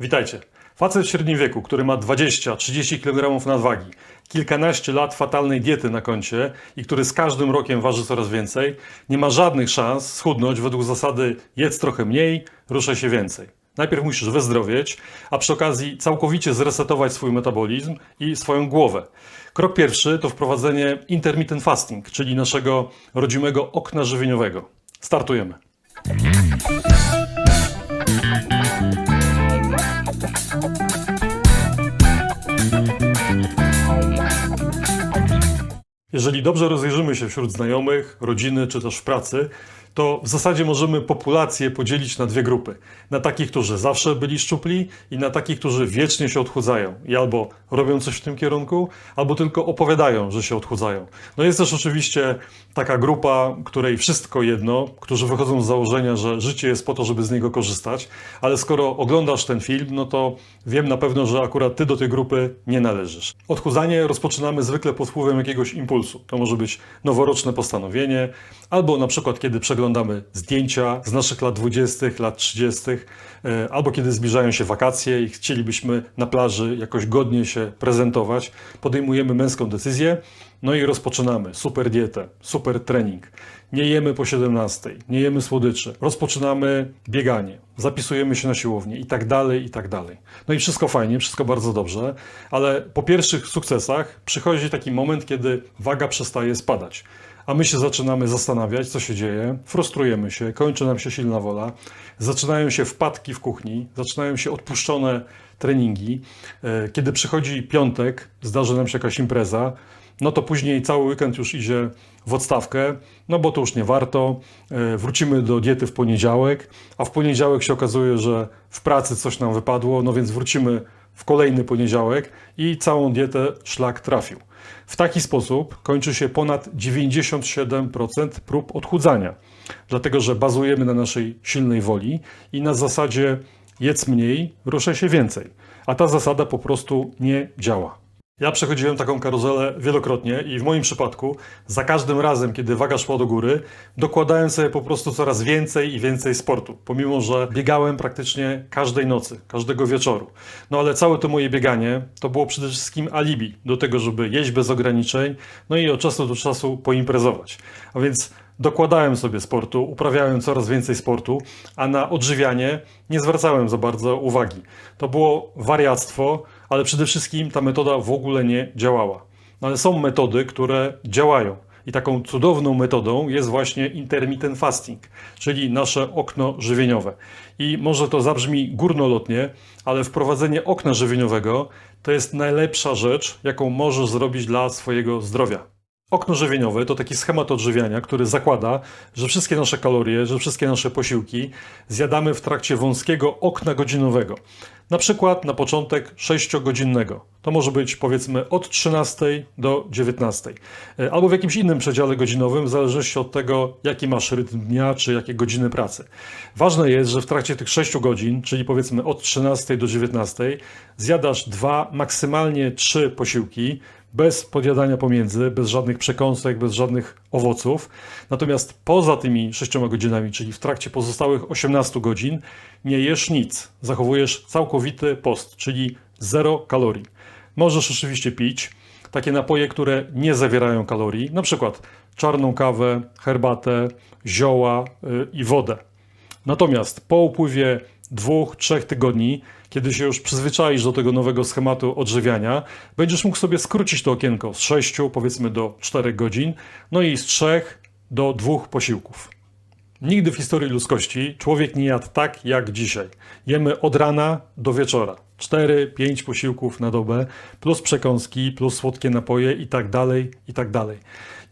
Witajcie. Facet w średnim wieku, który ma 20-30 kg nadwagi, kilkanaście lat fatalnej diety na koncie i który z każdym rokiem waży coraz więcej, nie ma żadnych szans schudnąć według zasady jedz trochę mniej, ruszaj się więcej. Najpierw musisz wyzdrowieć, a przy okazji całkowicie zresetować swój metabolizm i swoją głowę. Krok pierwszy to wprowadzenie intermittent fasting, czyli naszego rodzimego okna żywieniowego. Startujemy. Jeżeli dobrze rozejrzymy się wśród znajomych, rodziny czy też w pracy, to w zasadzie możemy populację podzielić na dwie grupy. Na takich, którzy zawsze byli szczupli i na takich, którzy wiecznie się odchudzają i albo robią coś w tym kierunku, albo tylko opowiadają, że się odchudzają. No jest też oczywiście taka grupa, której wszystko jedno, którzy wychodzą z założenia, że życie jest po to, żeby z niego korzystać, ale skoro oglądasz ten film, no to wiem na pewno, że akurat ty do tej grupy nie należysz. Odchudzanie rozpoczynamy zwykle pod wpływem jakiegoś impulsu. To może być noworoczne postanowienie, albo na przykład kiedy przeglądamy zdjęcia z naszych lat 20., lat 30., e, albo kiedy zbliżają się wakacje i chcielibyśmy na plaży jakoś godnie się prezentować, podejmujemy męską decyzję, no i rozpoczynamy super dietę, super trening. Nie jemy po 17, nie jemy słodyczy. Rozpoczynamy bieganie, zapisujemy się na siłownię i tak dalej, i tak dalej. No i wszystko fajnie, wszystko bardzo dobrze, ale po pierwszych sukcesach przychodzi taki moment, kiedy waga przestaje spadać. A my się zaczynamy zastanawiać, co się dzieje, frustrujemy się, kończy nam się silna wola, zaczynają się wpadki w kuchni, zaczynają się odpuszczone treningi. E, Kiedy przychodzi piątek, zdarzy nam się jakaś impreza, no to później cały weekend już idzie w odstawkę, no bo to już nie warto. E, Wrócimy do diety w poniedziałek, a w poniedziałek się okazuje, że w pracy coś nam wypadło, no więc wrócimy w kolejny poniedziałek i całą dietę szlak trafił. W taki sposób kończy się ponad 97% prób odchudzania, dlatego że bazujemy na naszej silnej woli i na zasadzie jedz mniej, ruszaj się więcej. A ta zasada po prostu nie działa. Ja przechodziłem taką karuzelę wielokrotnie i w moim przypadku za każdym razem, kiedy waga szła do góry, dokładałem sobie po prostu coraz więcej i więcej sportu, pomimo że biegałem praktycznie każdej nocy, każdego wieczoru. No ale całe to moje bieganie to było przede wszystkim alibi do tego, żeby jeść bez ograniczeń, no i od czasu do czasu poimprezować. A więc dokładałem sobie sportu, uprawiałem coraz więcej sportu, a na odżywianie nie zwracałem za bardzo uwagi. To było wariactwo, ale przede wszystkim ta metoda w ogóle nie działała. No ale są metody, które działają. I taką cudowną metodą jest właśnie intermittent fasting, czyli nasze okno żywieniowe. I może to zabrzmi górnolotnie, ale wprowadzenie okna żywieniowego to jest najlepsza rzecz, jaką możesz zrobić dla swojego zdrowia. Okno żywieniowe to taki schemat odżywiania, który zakłada, że wszystkie nasze kalorie, że wszystkie nasze posiłki zjadamy w trakcie wąskiego okna godzinowego. Na przykład na początek 6-godzinnego. To może być powiedzmy od 13 do 19. E, Albo w jakimś innym przedziale godzinowym, w zależności od tego, jaki masz rytm dnia, czy jakie godziny pracy. Ważne jest, że w trakcie tych 6 godzin, czyli powiedzmy od 13 do 19, zjadasz dwa, maksymalnie trzy posiłki, bez podjadania pomiędzy, bez żadnych przekąsek, bez żadnych owoców. Natomiast poza tymi 6 godzinami, czyli w trakcie pozostałych 18 godzin, nie jesz nic. Zachowujesz całkowity post, czyli zero kalorii. Możesz oczywiście pić takie napoje, które nie zawierają kalorii, na przykład czarną kawę, herbatę, zioła y, i wodę. Natomiast po upływie dwóch, trzech tygodni, kiedy się już przyzwyczaisz do tego nowego schematu odżywiania, będziesz mógł sobie skrócić to okienko z 6 powiedzmy do 4 godzin, no i z 3 do 2 posiłków. Nigdy w historii ludzkości człowiek nie jadł tak jak dzisiaj. Jemy od rana do wieczora. 4-5 posiłków na dobę, plus przekąski, plus słodkie napoje i tak dalej, i tak dalej.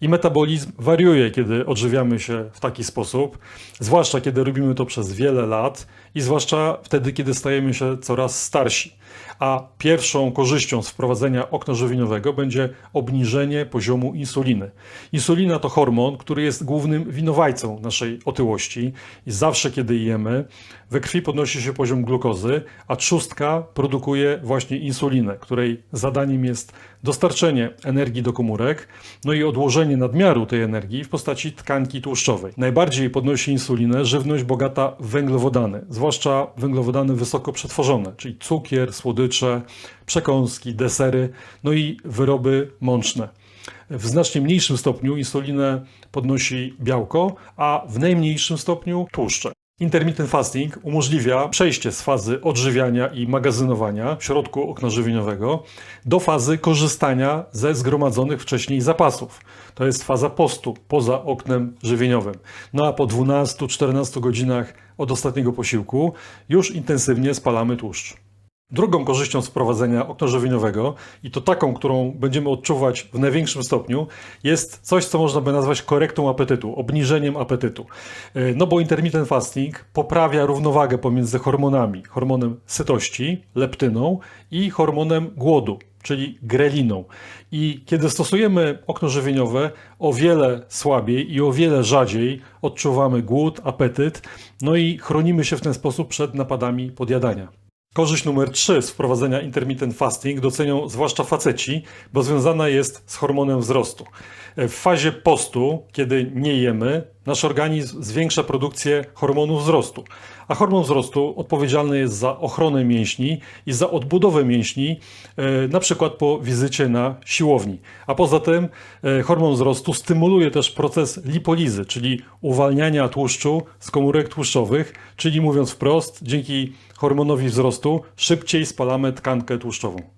I metabolizm wariuje, kiedy odżywiamy się w taki sposób, zwłaszcza kiedy robimy to przez wiele lat i zwłaszcza wtedy, kiedy stajemy się coraz starsi. A pierwszą korzyścią z wprowadzenia okna żywieniowego będzie obniżenie poziomu insuliny. Insulina to hormon, który jest głównym winowajcą naszej otyłości i zawsze, kiedy jemy, we krwi podnosi się poziom glukozy, a trzustka produkuje właśnie insulinę, której zadaniem jest dostarczenie energii do komórek, no i odłożenie nadmiaru tej energii w postaci tkanki tłuszczowej. Najbardziej podnosi insulinę żywność bogata w węglowodany, zwłaszcza węglowodany wysoko przetworzone, czyli cukier, słodycze, przekąski, desery, no i wyroby mączne. W znacznie mniejszym stopniu insulinę podnosi białko, a w najmniejszym stopniu tłuszcze. Intermittent fasting umożliwia przejście z fazy odżywiania i magazynowania w środku okna żywieniowego do fazy korzystania ze zgromadzonych wcześniej zapasów. To jest faza postu poza oknem żywieniowym. No a po 12-14 godzinach od ostatniego posiłku już intensywnie spalamy tłuszcz. Drugą korzyścią z wprowadzenia okna żywieniowego, i to taką, którą będziemy odczuwać w największym stopniu, jest coś, co można by nazwać korektą apetytu, obniżeniem apetytu. E, No bo intermittent fasting poprawia równowagę pomiędzy hormonami, hormonem sytości, leptyną i hormonem głodu, czyli greliną. I kiedy stosujemy okno żywieniowe, o wiele słabiej i o wiele rzadziej odczuwamy głód, apetyt, no i chronimy się w ten sposób przed napadami podjadania. Korzyść numer 3 z wprowadzenia intermittent fasting docenią zwłaszcza faceci, bo związana jest z hormonem wzrostu. W fazie postu, kiedy nie jemy, nasz organizm zwiększa produkcję hormonu wzrostu, a hormon wzrostu odpowiedzialny jest za ochronę mięśni i za odbudowę mięśni, e, na przykład po wizycie na siłowni. A poza tym e, hormon wzrostu stymuluje też proces lipolizy, czyli uwalniania tłuszczu z komórek tłuszczowych, czyli mówiąc wprost, dzięki hormonowi wzrostu szybciej spalamy tkankę tłuszczową.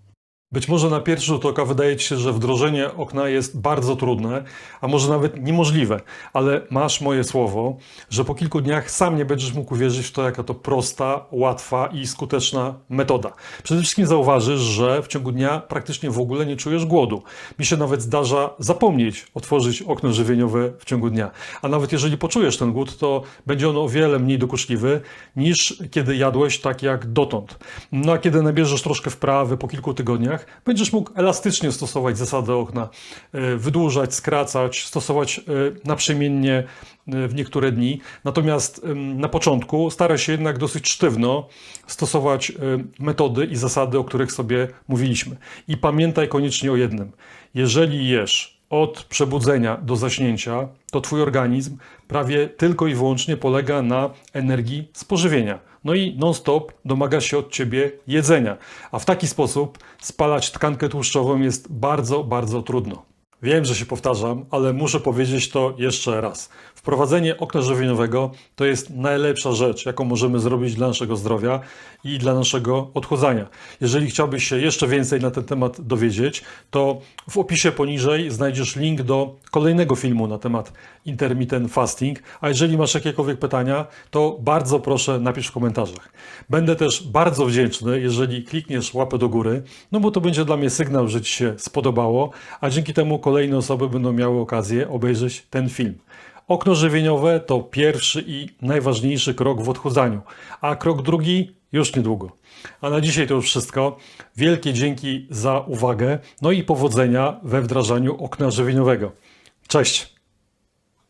Być może na pierwszy rzut oka wydaje Ci się, że wdrożenie okna jest bardzo trudne, a może nawet niemożliwe, ale masz moje słowo, że po kilku dniach sam nie będziesz mógł uwierzyć w to, jaka to prosta, łatwa i skuteczna metoda. Przede wszystkim zauważysz, że w ciągu dnia praktycznie w ogóle nie czujesz głodu. Mi się nawet zdarza zapomnieć otworzyć okno żywieniowe w ciągu dnia. A nawet jeżeli poczujesz ten głód, to będzie on o wiele mniej dokuczliwy niż kiedy jadłeś tak jak dotąd. No a kiedy nabierzesz troszkę wprawy po kilku tygodniach, będziesz mógł elastycznie stosować zasady okna, e, wydłużać, skracać, stosować e, naprzemiennie e, w niektóre dni. Natomiast na początku staraj się jednak dosyć sztywno stosować metody i zasady, o których sobie mówiliśmy. I pamiętaj koniecznie o jednym. Jeżeli jesz od przebudzenia do zaśnięcia, to Twój organizm prawie tylko i wyłącznie polega na energii spożywienia. No i non-stop domaga się od Ciebie jedzenia. A w taki sposób spalać tkankę tłuszczową jest bardzo, bardzo trudno. Wiem, że się powtarzam, ale muszę powiedzieć to jeszcze raz. Wprowadzenie okna żywieniowego to jest najlepsza rzecz, jaką możemy zrobić dla naszego zdrowia i dla naszego odchudzania. Jeżeli chciałbyś się jeszcze więcej na ten temat dowiedzieć, to w opisie poniżej znajdziesz link do kolejnego filmu na temat intermittent fasting. A jeżeli masz jakiekolwiek pytania, to bardzo proszę napisz w komentarzach. Będę też bardzo wdzięczny, jeżeli klikniesz łapę do góry, no bo to będzie dla mnie sygnał, że Ci się spodobało, a dzięki temu kolejne osoby będą miały okazję obejrzeć ten film. Okno żywieniowe to pierwszy i najważniejszy krok w odchudzaniu, a krok drugi już niedługo. A na dzisiaj to już wszystko. Wielkie dzięki za uwagę, no i powodzenia we wdrażaniu okna żywieniowego. Cześć!